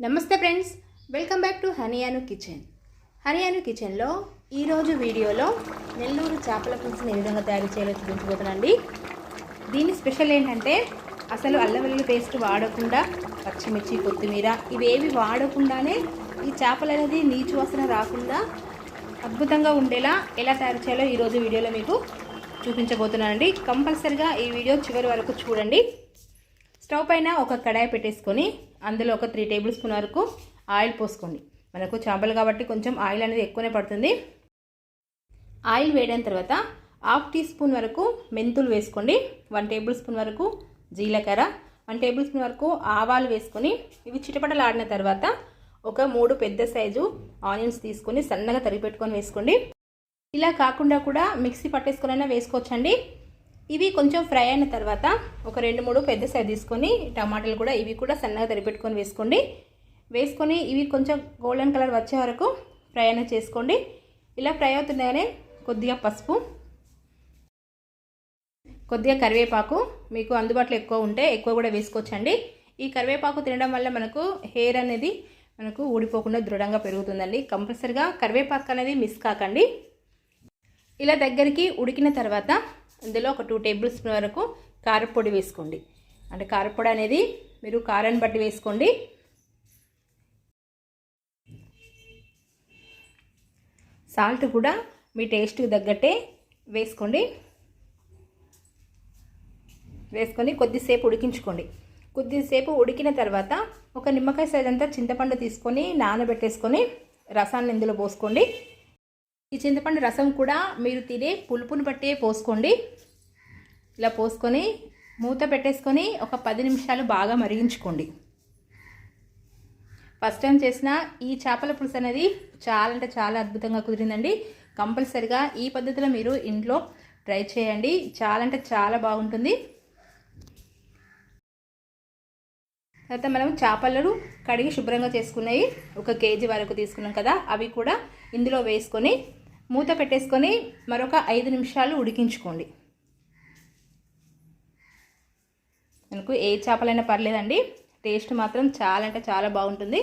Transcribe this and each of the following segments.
నమస్తే friends welcome back to Haniyanu kitchen. Haniyanu కిచెన్లో ఈరోజు వీడియోలో నెల్లూరు చేపల పులుసుని ఏ విధంగా తయారు చేయాలో చూపించబోతున్నాండి దీని స్పెషల్ ఏంటంటే అసలు అల్లం వెల్లుల్లి పేస్ట్ వాడకుండా పచ్చిమిర్చి కొత్తిమీర ఇవేవి వాడకుండానే ఈ చేపలు అనేది నీచు వాసన రాకుండా అద్భుతంగా ఉండేలా ఎలా తయారు చేయాలో ఈరోజు వీడియోలో మీకు చూపించబోతున్నానండి. కంపల్సరిగా ఈ వీడియో చివరి వరకు చూడండి. స్టవ్ పైన ఒక కడాయి పెట్టేసుకొని అందులో ఒక త్రీ టేబుల్ స్పూన్ వరకు ఆయిల్ పోసుకోండి. మనకు చేపలు కాబట్టి కొంచెం ఆయిల్ అనేది ఎక్కువనే పడుతుంది. ఆయిల్ వేయడం తర్వాత హాఫ్ టీ స్పూన్ వరకు మెంతులు వేసుకోండి. వన్ టేబుల్ స్పూన్ వరకు జీలకర్ర వన్ టేబుల్ స్పూన్ వరకు ఆవాలు వేసుకొని ఇవి చిటపటలాడిన తర్వాత ఒక మూడు పెద్ద సైజు ఆనియన్స్ తీసుకొని సన్నగా తరిగి పెట్టుకొని వేసుకోండి. ఇలా కాకుండా కూడా మిక్సీ పట్టేసుకొనైనా వేసుకోవచ్చండి. ఇవి కొంచెం ఫ్రై అయిన తర్వాత ఒక రెండు మూడు పెద్ద సైజ్ తీసుకొని టమాటాలు కూడా ఇవి కూడా సన్నగా తరిపెట్టుకొని వేసుకోండి. వేసుకొని ఇవి కొంచెం గోల్డెన్ కలర్ వచ్చే వరకు ఫ్రై అయినా చేసుకోండి. ఇలా ఫ్రై అవుతుండగానే కొద్దిగా పసుపు కొద్దిగా కరివేపాకు మీకు అందుబాటులో ఎక్కువ ఉంటే ఎక్కువ కూడా వేసుకోవచ్చండి. ఈ కరివేపాకు తినడం వల్ల మనకు హెయిర్ అనేది మనకు ఊడిపోకుండా దృఢంగా పెరుగుతుందండి. కంపల్సరిగా కరివేపాకు అనేది మిస్ కాకండి. ఇలా దగ్గరికి ఉడికిన తర్వాత ఇందులో ఒక టూ టేబుల్ స్పూన్ వరకు కారపొడి వేసుకోండి. అంటే కారపొడి అనేది మీరు కారాన్ని బట్టి వేసుకోండి. సాల్ట్ కూడా మీ టేస్ట్కి తగ్గట్టే వేసుకోండి. వేసుకొని కొద్దిసేపు ఉడికించుకోండి. కొద్దిసేపు ఉడికిన తర్వాత ఒక నిమ్మకాయ సైజ్ అంతా చింతపండు తీసుకొని నానబెట్టేసుకొని రసాన్ని ఇందులో పోసుకోండి. ఈ చింతపండు రసం కూడా మీరు తినే పులుపుని బట్టే పోసుకోండి. ఇలా పోసుకొని మూత పెట్టేసుకొని ఒక పది నిమిషాలు బాగా మరిగించుకోండి. ఫస్ట్ టైం చేసిన ఈ చేపల పులుసు అనేది చాలా అంటే చాలా అద్భుతంగా కుదిరిందండి. కంపల్సరిగా ఈ పద్ధతిలో మీరు ఇంట్లో ట్రై చేయండి. చాలా అంటే చాలా బాగుంటుంది. తర్వాత మనం చేపలను కడిగి శుభ్రంగా చేసుకున్నాయి ఒక కేజీ వరకు తీసుకున్నాం కదా అవి కూడా ఇందులో వేసుకొని మూత పెట్టేసుకొని మరొక ఐదు నిమిషాలు ఉడికించుకోండి. మనకు ఏ చేపలైనా పర్లేదండి. టేస్ట్ మాత్రం చాలా అంటే చాలా బాగుంటుంది.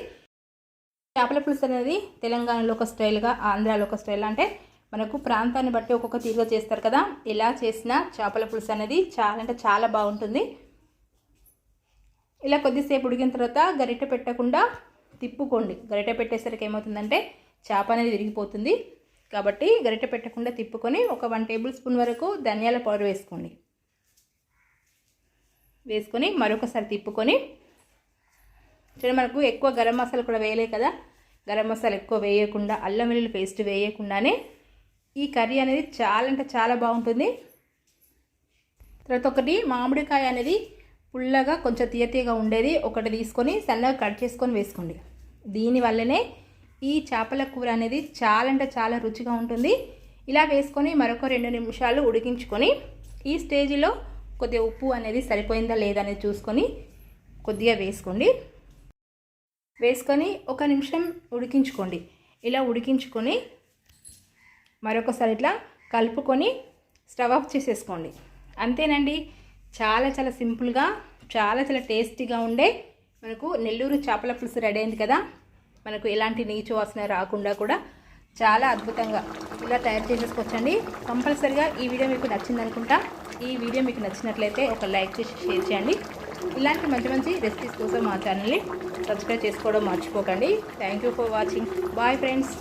చేపల పులుసు అనేది తెలంగాణలో ఒక స్టైల్గా ఆంధ్రాలో ఒక స్టైల్ అంటే మనకు ప్రాంతాన్ని బట్టి ఒక్కొక్క తీరుగా చేస్తారు కదా. ఎలా చేసినా చేపల పులుసు అనేది చాలా అంటే చాలా బాగుంటుంది. ఇలా కొద్దిసేపు ఉడికిన తర్వాత గరిటె పెట్టకుండా తిప్పుకోండి. గరిటె పెట్టేసరికి ఏమవుతుందంటే చేప అనేది విరిగిపోతుంది. కాబట్టి గరిటె పెట్టకుండా తిప్పుకొని ఒక వన్ టేబుల్ స్పూన్ వరకు ధనియాల పౌడర్ వేసుకోండి. వేసుకొని మరొకసారి తిప్పుకొని చూడండి మనకు ఎక్కువ గరం మసాలా కూడా వేయలే కదా. గరం మసాలా ఎక్కువ వేయకుండా అల్లం వెల్లుల్లి పేస్ట్ వేయకుండానే ఈ కర్రీ అనేది చాలా అంటే చాలా బాగుంటుంది. తర్వాత ఒకటి మామిడికాయ అనేది పుల్లగా కొంచెం తీయ తీయగా ఉండేది. ఒకటి తీసుకొని సన్నగా కట్ చేసుకొని వేసుకోండి. దీనివల్లనే ఈ చేపల కూర అనేది చాలా అంటే చాలా రుచిగా ఉంటుంది. ఇలా వేసుకొని మరొక రెండు నిమిషాలు ఉడికించుకొని ఈ స్టేజ్లో కొద్దిగా ఉప్పు అనేది సరిపోయిందా లేదా అనేది చూసుకొని కొద్దిగా వేసుకోండి. వేసుకొని ఒక నిమిషం ఉడికించుకోండి. ఇలా ఉడికించుకొని మరొకసారి ఇట్లా కలుపుకొని స్టవ్ ఆఫ్ చేసేసుకోండి. అంతేనండి. చాలా చాలా సింపుల్గా చాలా చాలా టేస్టీగా ఉండే మనకు నెల్లూరు చేపల పులుసు రెడీ అయింది కదా. మనకు ఎలాంటి నీచు వాసన రాకుండా కూడా చాలా అద్భుతంగా ఇలా తయారు చేసేసుకోవచ్చండి. కంపల్సరిగా ఈ వీడియో మీకు నచ్చింది అనుకుంటా ఈ వీడియో మీకు నచ్చినట్లయితే ఒక లైక్ చేసి షేర్ చేయండి. ఇలాంటి మంచి మంచి రెసిపీస్ కోసం మా ఛానల్ని సబ్స్క్రైబ్ చేసుకోవడం మర్చిపోకండి. Thank you for watching. Bye friends.